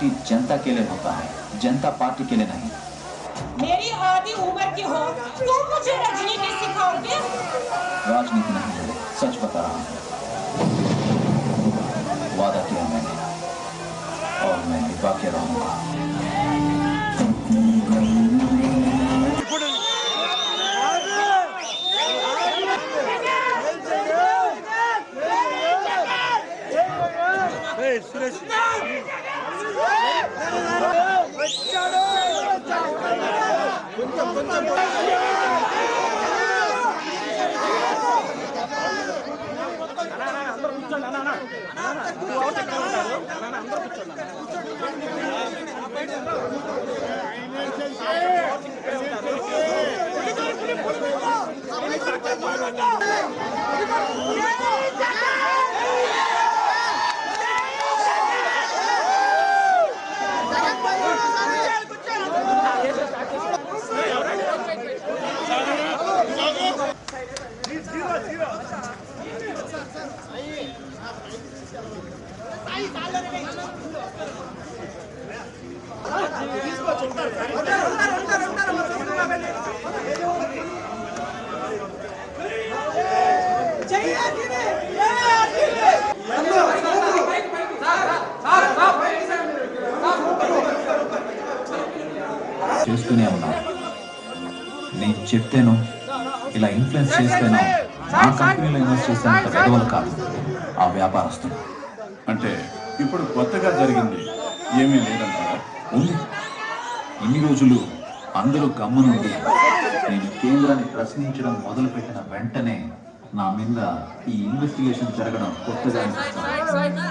Party जनता के लिए होता है जनता पार्टी के लिए नहीं। मेरी आधी उम्र की हो तो मुझे राजनीति सिखाओगे? राजनीति नहीं है सच बता रहा हूँ। वादा किया मैंने और मैं निभा के रहूँगा। చేస్తూనే చెప్తేనో ఇలా ఇన్ఫ్లుయెన్స్ చేస్తేనో నా కంపెనీలో ఇన్వెస్ట్ చేసేంత పెదవులు కాదు ఆ వ్యాపారస్తులు. అంటే ఇప్పుడు కొత్తగా జరిగింది ఏమీ లేదంటారా? ఉంది. ఇన్ని రోజులు అందరూ గమ్మునుండి నేను కేంద్రాన్ని ప్రశ్నించడం మొదలుపెట్టిన వెంటనే నా మీద ఈ ఇన్వెస్టిగేషన్ జరగడం కొత్తగా అనిపిస్తుంది.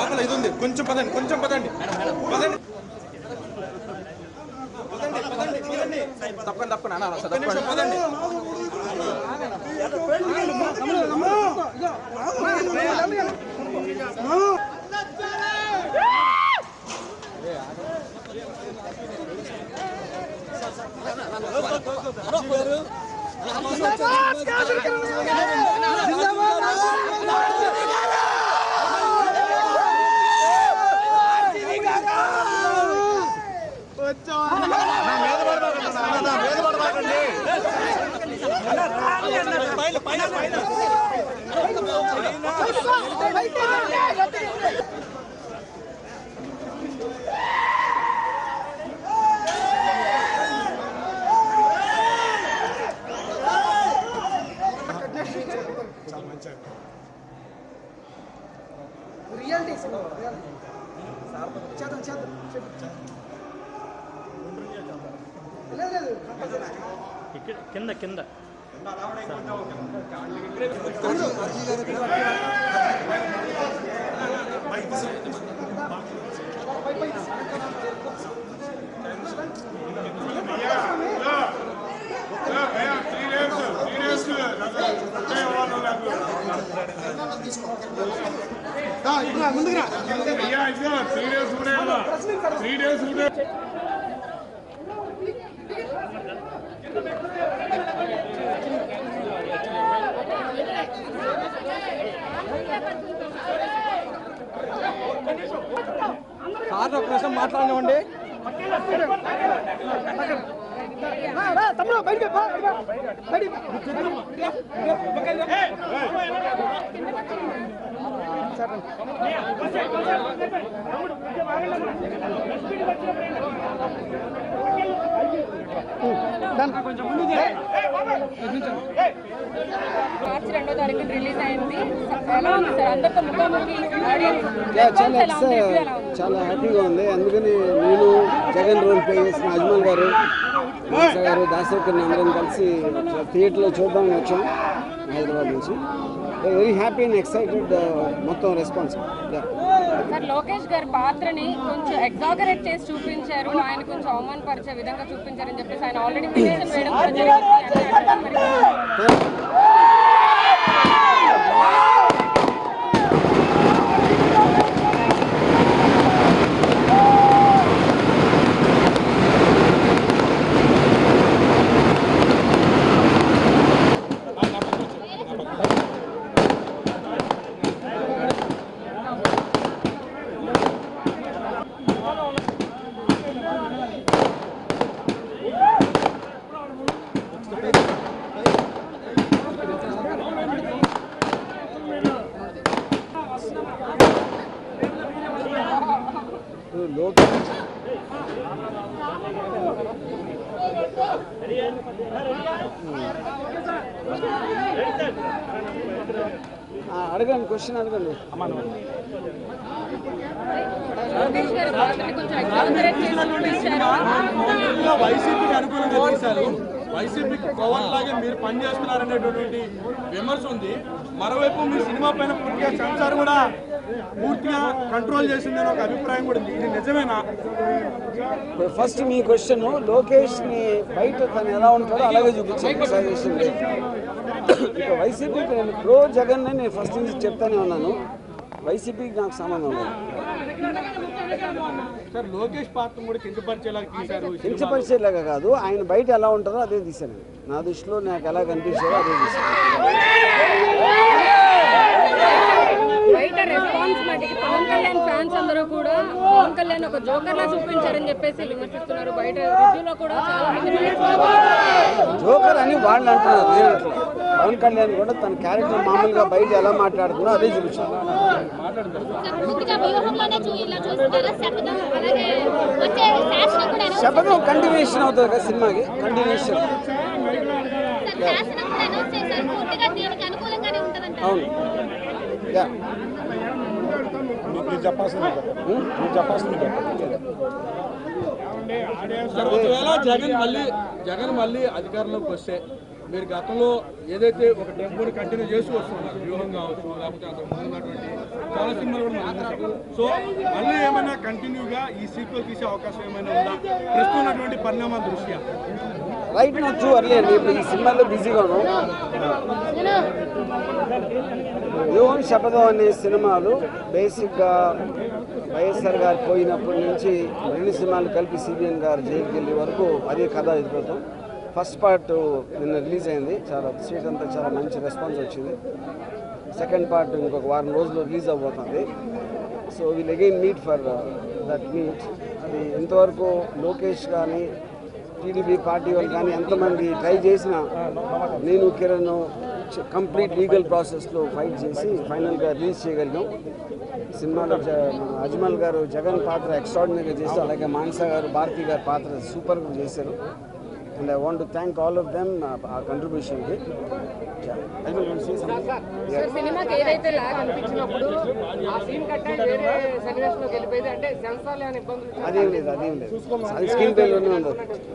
లోపల ఇది ఉంది కొంచెం పదండి కొంచెం పదండి పదండి రియాలిటీ చేద్దాం చేద్దాం లేదు లేదు ఇక్కడ కింద కింద ముందుగా సార్ ఒక నిమిషం మాట్లాడివ్వండి తమ్ముడు బయటికి పో, బయటికి మార్చి రెండో తారీఖు రిలీజ్ అయింది. ఎలా ఉంది? సార్ అందరితో ముఖాముఖి చాలా హ్యాపీగా ఉంది. అందుకని నేను జగన్ రోల్ ప్లే చేసిన అజ్మల్ గారు గారు దాసరికర్ని అందరం కలిసి థియేటర్లో చూద్దామని వచ్చాం హైదరాబాద్ నుంచి. వెరీ హ్యాపీ అండ్ ఎక్సైటెడ్ మొత్తం రెస్పాన్స్ సార్ లోకేష్ గారి పాత్రని కొంచెం ఎగ్జాగరేట్ చేసి చూపించారు. ఆయన కొంచెం అవమానపరిచే విధంగా చూపించారని చెప్పేసి ఆయన ఆల్రెడీ పిటిషన్ వేయడం అడగండి క్వశ్చన్ అడగండి. వైసీపీకి అనుకూలంగా తీశారు. వైసీపీకి పవన్ లాగే మీరు పనిచేస్తున్నారనేటటువంటి విమర్శ ఉంది. మరోవైపు మీ సినిమా పైన పూర్తిగా సెన్సార్ కూడా పూర్తిగా కంట్రోల్ చేసిందని ఒక అభిప్రాయం కూడా ఉంది. ఇది నిజమేనా? ఫస్ట్ మీ క్వశ్చన్ లోకేష్ని బయట తను ఎలా ఉంటాడో అలాగే చూపించాను ఇక వైసీపీకి నేను ప్రో జగన్ అని నేను ఫస్ట్ నుంచి చెప్తానే ఉన్నాను. వైసీపీకి నాకు సంబంధం లేదు. సార్ లోకేష్ పాత్ర కూడా కించపరిచేలాగా తీశారు కాదు. ఆయన బయట ఎలా ఉంటారో అదే తీశాను నా దృష్టిలో నాకు ఎలా కనిపించారో అదే తీశాను. బయట రెస్పాన్స్ మటుకి పవన్ కళ్యాణ్ ఫ్యాన్స్ అందరూ కూడా పవన్ కళ్యాణ్ ఒక జోకర్ లా చూపించారని చెప్పేసి విమర్శిస్తున్నారు. బయట రివ్యూలో కూడా చాలా మంది జోకర్ అని వాళ్ళు అంటున్నారు నేను అంటున్నా. పవన్ కళ్యాణ్ కూడా తన క్యారెక్టర్ మామూలుగా బయట ఎలా మాట్లాడుతుందో అదే చూపించాను శపథం కంటిన్యూషన్ అవుతుంది కదా సినిమాకి? కంటిన్యూషన్ చేశారు శాసనం కూడా అనౌన్స్ చేశారు పూర్తిగా దీనికి అనుకూలంగానే ఉంటుందంట అవును యా ఒకవేళ జగన్ మళ్ళీ జగన్ మళ్ళీ అధికారంలోకి వస్తే మీరు గతంలో ఏదైతే ఒక టెంపోని కంటిన్యూ చేస్తూ వస్తున్నారు వ్యూహం కావచ్చు లేకపోతే అంతకు ముందు ఉన్నటువంటి చాలా సినిమాలు కూడా చూసాం. సో మళ్ళీ ఏమైనా కంటిన్యూగా ఈ సీక్వెల్ తీసే అవకాశం ఏమైనా ఉందా? ప్రస్తుతం ఉన్నటువంటి పరిణామాల దృష్ట్యా? రైట్ నా టూ అర్లీ అండి ఇప్పుడు ఈ సినిమాలో బిజీగా ఉన్నాం. యోన్ శపథం అనే సినిమాలు బేసిక్గా వైఎస్ఆర్ గారు పోయినప్పటి నుంచి రెండు సినిమాలు కలిపి సిబిఎన్ గారు జైలుకి వెళ్ళే వరకు అదే కథ ఎదుగుతాం ఫస్ట్ పార్ట్ నిన్న రిలీజ్ అయింది. చాలా స్వీట్ అంతా చాలా మంచి రెస్పాన్స్ వచ్చింది. సెకండ్ పార్ట్ ఇంకొక వారం రోజుల్లో రిలీజ్ అవ్వబోతుంది. So will again meet for that meet. అది ఎంతవరకు లోకేష్ కానీ టీడీపీ పార్టీ వాళ్ళు కానీ ఎంతమంది ట్రై చేసినా నేను కిరణ్ కంప్లీట్ లీగల్ ప్రాసెస్లో ఫైట్ చేసి ఫైనల్గా రిలీజ్ చేయగలిగాం. సినిమాలో అజ్మల్ గారు జగన్ పాత్ర ఎక్స్ట్రాడినరీగా చేశారు. అలాగే మాన్సా గారు భారతి గారి పాత్ర సూపర్గా చేశారు. And I want to thank all of them ఆ కంట్రిబ్యూషన్కి సార్ సినిమాకి ఏదైతే లాగ్ అనిపించినప్పుడు ఆ సీన్ కట్టే వేరే సన్నివేశంలోకి వెళ్ళిపోయింది. అంటే సెన్సార్లు ఏమైనా ఇబ్బందులు అదేం లేదు అదేం లేదు. అది స్క్రీన్ పేలోనే ఉంది.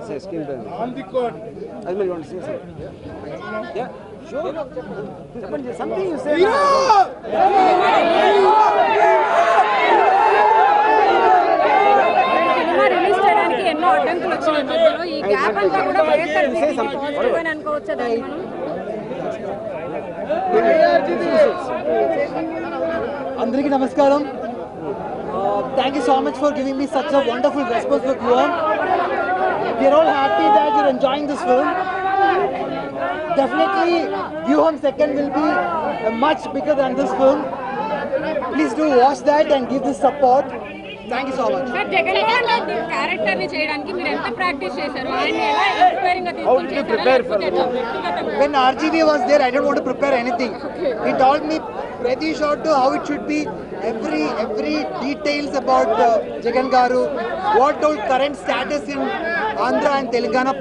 సార్ స్క్రీన్ పే అది మీరు చెప్పండి సంథింగ్ యూ సే రిలీజ్ చేయడానికి ఎన్నో అడ్డంకులు వచ్చినాయి మధ్యలో ఈ గ్యాప్ అంతా కూడా వైఎస్ఆర్ అనుకోవచ్చా దాన్ని మనం అందరికీ నమస్కారం thank you so much for giving me such a wonderful response for viewer we are all happy that you're enjoying this film Definitely Vyuham second will be much bigger than this film please do watch that and give this support thank you so much sir Jagan character ని చేయడానికి మీరు ఎంత practice చేశారు ఆయన ఎలా inspiring గా How did you prepare for the role? వ్యక్తిగతంగా When RGV was there, I don't want to prepare anything. He told me pretty short to how it should be, every every details about uh, Jagan Garu, what all current status in Andhra and Telangana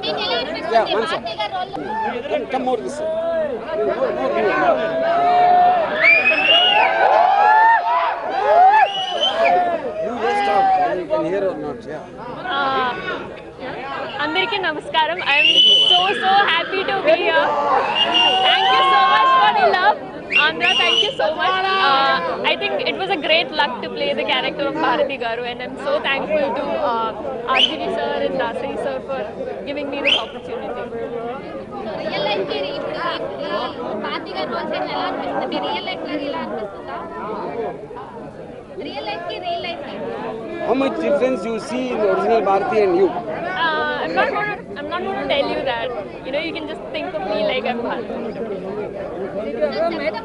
Yeah, one Bharati గారి role Come more this way. More, more, more. You just talk, whether you can hear or not, yeah. అందరికీ నమస్కారం I'm so so happy to be here thank you so much for the love Andhra thank you so much I think it was a great luck to play the character of Bharati garu and I'm so thankful to RGV sir and Dasari sir for giving me this opportunity real life కి ఇప్పుడు ఈ- ఈ భారతి గారి role చేయడం ఎలా అనిపిస్తుంది real life లో ఇలా అనిపిస్తుందా రియల్ లైఫ్ కి రియల్ లైఫ్ కి How much difference you see in the original Bharati and you? Uh, I'm not going to. I'm not going to tell you that. You know, you can just think of me like I'm Bharati.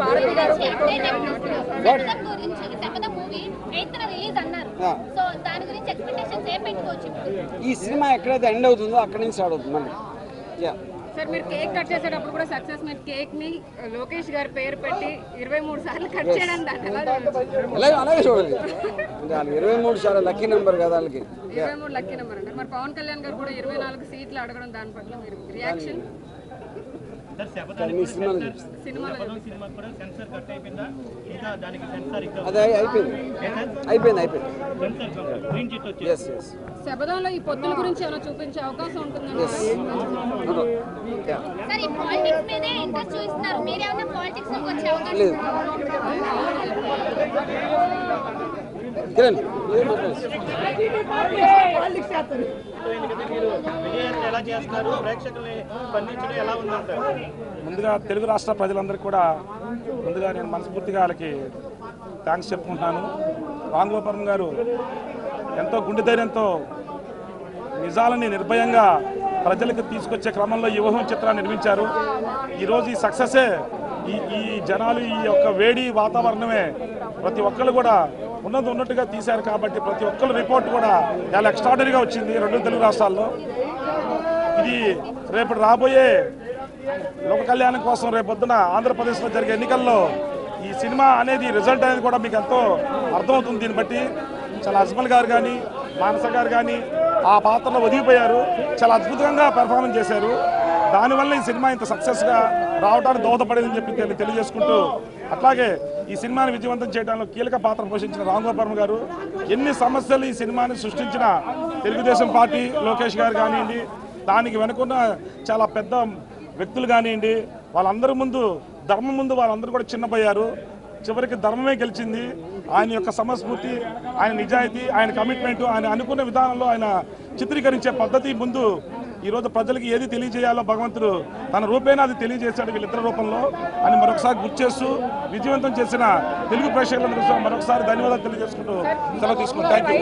Bharati గారు శపథం గురించి శపథం movie eighth release అన్నారు Yeah. So దాని గురించి expectations ఏం పెట్టుకోవచ్చు ఇప్పుడు ఈ సినిమా ఎక్కడైతే ఎండ్ అవుతుందో అక్కడి నుంచి స్టార్ట్ అవుతుంది మళ్ళీ యా సార్ మీరు కేక్ కట్ చేసేటప్పుడు కూడా సక్సెస్ మీరు కేక్ని లోకేష్ గారి పేరు పెట్టి ఇరవై మూడు సార్లు కట్ చేయడం దాన్ని? అలాగే చూడాలి అంటే ఇరవై మూడు చాలా లక్కీ నెంబర్ కదా వాళ్ళకి ఇరవై మూడు లక్కీ నెంబర్ అంటారు మరి పవన్ కళ్యాణ్ గారు కూడా ఇరవై నాలుగు సీట్లు అడగడం దాని పట్ల మీరు రియాక్షన్ అదే అయిపోయింది. అయిపోయింది. అయిపోయింది ఎస్ ఎస్ శబదంలో ఈ పొత్తుల గురించి ఏమైనా చూపించే అవకాశం అవకాశం లేదు. కిరణ్. ముందుగా తెలుగు రాష్ట్ర ప్రజలందరికీ కూడా ముందుగా నేను మనస్ఫూర్తిగా వాళ్ళకి థ్యాంక్స్ చెప్పుకుంటున్నాను. రాంగోపురం గారు ఎంతో గుండె ధైర్యంతో నిజాలని నిర్భయంగా ప్రజలకు తీసుకొచ్చే క్రమంలో ఈ ఊహం చిత్రాన్ని నిర్మించారు. ఈరోజు ఈ సక్సెసే ఈ ఈ జనాలు ఈ యొక్క వేడి వాతావరణమే ప్రతి ఒక్కరు కూడా ఉన్నది ఉన్నట్టుగా తీశారు కాబట్టి ప్రతి ఒక్కరు రిపోర్ట్ కూడా చాలా ఎక్స్ట్రాడనరీగా వచ్చింది రెండు తెలుగు రాష్ట్రాల్లో. ఇది రేపు రాబోయే లోక కళ్యాణం కోసం రేపు పొద్దున ఆంధ్రప్రదేశ్లో జరిగే ఎన్నికల్లో ఈ సినిమా అనేది రిజల్ట్ అనేది కూడా మీకు ఎంతో అర్థమవుతుంది. దీన్ని బట్టి చాలా అజ్మల్ గారు కానీ మానస గారు కానీ ఆ పాత్రలో ఒదిగిపోయారు. చాలా అద్భుతంగా పెర్ఫార్మెన్స్ చేశారు. దానివల్ల ఈ సినిమా ఇంత సక్సెస్గా రావడానికి దోహదపడిందని చెప్పి తెలియజేసుకుంటూ అట్లాగే ఈ సినిమాని విజయవంతం చేయడంలో కీలక పాత్ర పోషించిన రాంగోపారం గారు ఎన్ని సమస్యలు ఈ సినిమాని సృష్టించిన తెలుగుదేశం పార్టీ లోకేష్ గారు కానివ్వండి దానికి వెనుకున్న చాలా పెద్ద వ్యక్తులు కానివ్వండి వాళ్ళందరి ముందు ధర్మం ముందు వాళ్ళందరూ కూడా చిన్నపోయారు. చివరికి ధర్మమే గెలిచింది. ఆయన యొక్క సమస్ఫూర్తి ఆయన నిజాయితీ ఆయన కమిట్మెంట్ ఆయన అనుకున్న విధానంలో ఆయన చిత్రీకరించే పద్ధతి ముందు ఈరోజు ప్రజలకు ఏది తెలియజేయాలో భగవంతుడు తన రూపేణ అది తెలియజేశాడు వీళ్ళిద్దరి రూపంలో అని మరొకసారి గుర్తు చేస్తూ విజయవంతం చేసిన తెలుగు ప్రేక్షకులందరూ మరొకసారి ధన్యవాదాలు తెలియజేసుకుంటూ సెలవు తీసుకుంటాం. Thank you